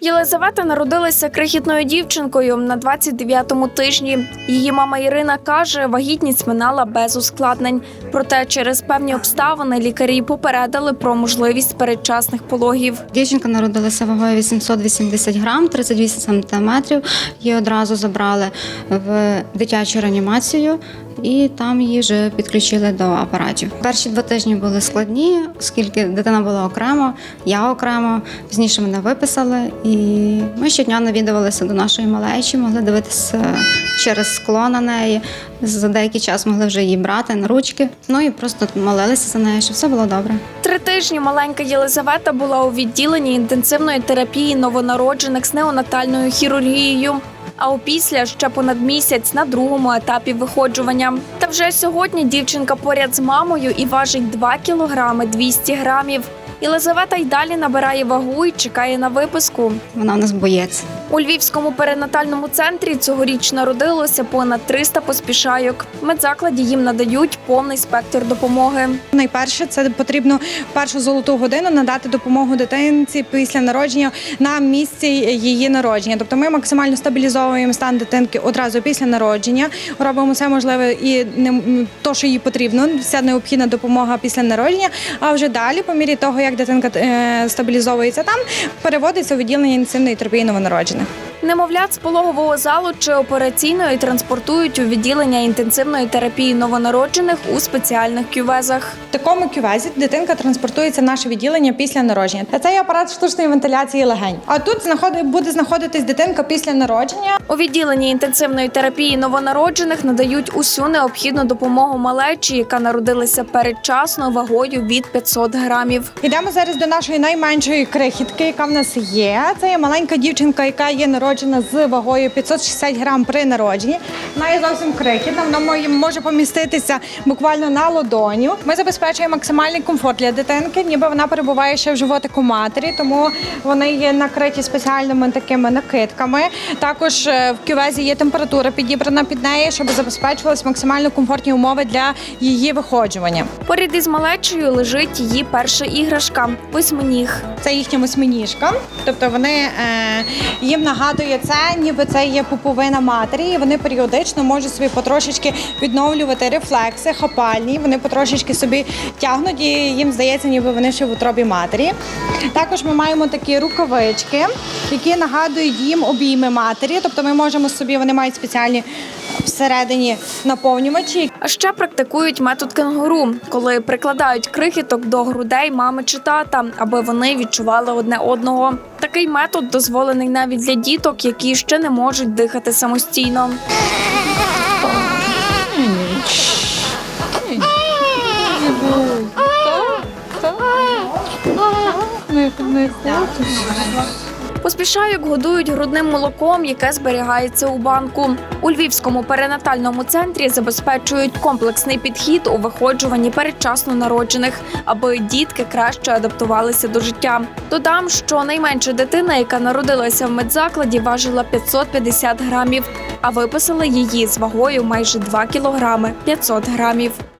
Єлизавета народилася крихітною дівчинкою на 29-му тижні. Її мама Ірина каже, вагітність минала без ускладнень. Проте через певні обставини лікарі попередили про можливість передчасних пологів. Дівчинка народилася вагою 880 грам, 38 сантиметрів. Її одразу забрали в дитячу реанімацію, і там її вже підключили до апаратів. Перші два тижні були складні, оскільки дитина була окремо, я окремо. Пізніше мене виписали, і ми щодня навідувалися до нашої малечі, могли дивитися через скло на неї. За деякий час могли вже її брати на ручки. Ну і просто молилися за нею, щоб все було добре. Три тижні маленька Єлизавета була у відділенні інтенсивної терапії новонароджених з неонатальною хірургією. А опісля ще понад місяць на другому етапі виходжування. Та вже сьогодні дівчинка поряд з мамою і важить 2 кілограми 200 грамів. Єлизавета й далі набирає вагу і чекає на виписку. Вона у нас боєць. У Львівському перинатальному центрі цьогоріч народилося понад 300 поспішайок. В медзакладі їм надають повний спектр допомоги. Найперше це потрібно першу золоту годину надати допомогу дитинці після народження на місці її народження. Тобто ми максимально стабілізовуємо стан дитинки одразу після народження. Робимо все можливе і то, що їй потрібно, вся необхідна допомога після народження. А вже далі, по мірі того, як дитинка е, стабілізовується там, переводиться у відділення інтенсивної терапії новонароджених. Немовлят з пологового залу чи операційної транспортують у відділення інтенсивної терапії новонароджених у спеціальних кювезах. В такому кювезі дитинка транспортується в наше відділення після народження. Це є апарат штучної вентиляції легень. А тут буде знаходитись дитинка після народження. У відділенні інтенсивної терапії новонароджених надають усю необхідну допомогу малечі, яка народилася передчасно вагою від 500 грамів. Йдемо зараз до нашої найменшої крихітки, яка в нас є. Це є маленька дівчинка, яка є народжена з вагою 560 грам при народженні. Вона є зовсім крихітна, вона може поміститися буквально на ладоню. Ми забезпечуємо максимальний комфорт для дитинки, ніби вона перебуває ще в животику матері, тому вони є накриті спеціальними такими накидками. Також е, в кювезі є температура підібрана під неї, щоб забезпечувалися максимально комфортні умови для її виходжування. Поряд із малечею лежить її перша іграшка восьминіг. Це їхня восьминіжка. Тобто вони е, їм нагадує це, ніби це є пуповина матері. І вони періодично можуть собі потрошечки відновлювати рефлекси, хапальні. Вони потрошечки собі тягнуть, і їм здається, ніби вони ще в утробі матері. Також ми маємо такі рукавички, які нагадують їм обійми матері. Тобто ми можемо собі, вони мають спеціальні всередині наповнювачі, А ще практикують метод кенгуру, коли прикладають крихіток до грудей мами чи тата, аби вони відчували одне одного. Такий метод дозволений навіть для діток, які ще не можуть дихати самостійно. Поспішайок годують грудним молоком, яке зберігається у банку. У Львівському перинатальному центрі забезпечують комплексний підхід у виходжуванні передчасно народжених, аби дітки краще адаптувалися до життя. Додам, що найменша дитина, яка народилася в медзакладі, важила 550 грамів, а виписали її з вагою майже 2 кілограми 500 грамів.